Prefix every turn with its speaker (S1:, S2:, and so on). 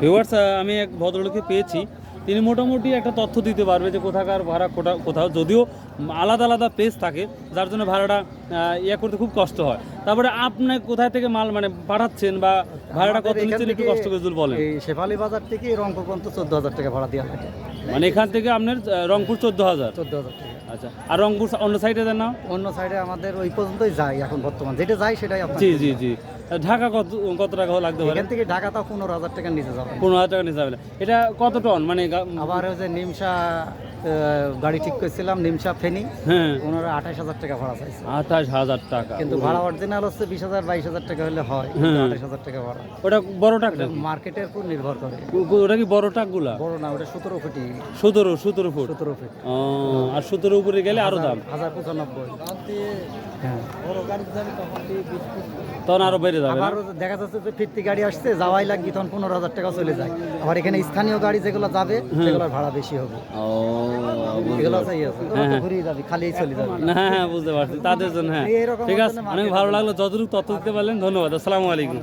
S1: Viewers আমি এক ভদ্রলোককে পেয়েছি। তিনি মোটামুটি একটা তথ্য দিতে পারবে যে কোথাকার ভাড়া কোটা কোথাও যদিও আলাদা আলাদা প্লেস থাকে যার জন্য ভাড়াটা ইয়ে করতে খুব কষ্ট হয়। তারপরে আপনি কোথায় থেকে মাল মানে পাঠাচ্ছেন বা ভাড়াটা কত নিচ্ছেন একটু কষ্ট করে যদি বলেন।
S2: এই শেফালি বাজার থেকে রংপুর পর্যন্ত চোদ্দ হাজার টাকা ভাড়া দেওয়া লাগে।
S1: মানে এখান থেকে আপনার রংপুর চোদ্দ হাজার?
S2: চোদ্দ হাজার টাকা।
S1: আচ্ছা আর রংপুর অন্য সাইডে দেন না?
S2: অন্য সাইডে আমাদের ওই পর্যন্তই যায় এখন বর্তমান। যেটা যায় সেটাই
S1: জি জি জি। ঢাকা কত কত টাকা লাগতে পারে?
S2: এখান থেকে ঢাকা তাও পনেরো হাজার টাকার নিচে যাবে।
S1: পনেরো হাজার টাকা নিতে হবে এটা কত টন? মানে
S2: আবার ওই যে নিমসা গাড়ি ঠিক করেছিলাম নিমসা ফেনি।
S1: হ্যাঁ।
S2: ওনারা আঠাশ হাজার টাকা ভাড়া চাইছে।
S1: আঠাশ হাজার টাকা।
S2: কিন্তু ভাড়া অরিজিনাল হচ্ছে বিশ হাজার বাইশ হাজার টাকা হলে হয়।
S1: হ্যাঁ।
S2: আঠাশ হাজার টাকা ভাড়া।
S1: ওটা বড় টাক
S2: মার্কেটের উপর নির্ভর করে।
S1: ওটা কি বড় টাকগুলা
S2: বড় না ওটা সতেরো ফুটি
S1: সতেরো সতেরো ফুট
S2: সতেরো ফুট
S1: ও, আর সতেরো উপরে গেলে আরও দাম?
S2: হাজার পঁচানব্বই। হ্যাঁ।
S1: তখন আরও বেড়ে যাবে
S2: আবার দেখা যাচ্ছে যে ফিরতি গাড়ি আসছে যাওয়াই লাগবে তখন পনেরো হাজার টাকা চলে যায়। আবার এখানে স্থানীয় গাড়ি যেগুলো যাবে সেগুলোর ভাড়া বেশি হবে। এগুলো
S1: পারছি।
S2: আছে ঘুরিয়ে যাবে খালিই চলে যাবে।
S1: হ্যাঁ হ্যাঁ বুঝতে পারছি। তাদের জন্য হ্যাঁ। ঠিক আছে অনেক ভালো লাগল যতটুকু তথ্য দিতে পারলেন ধন্যবাদ। আসসালামু আলাইকুম।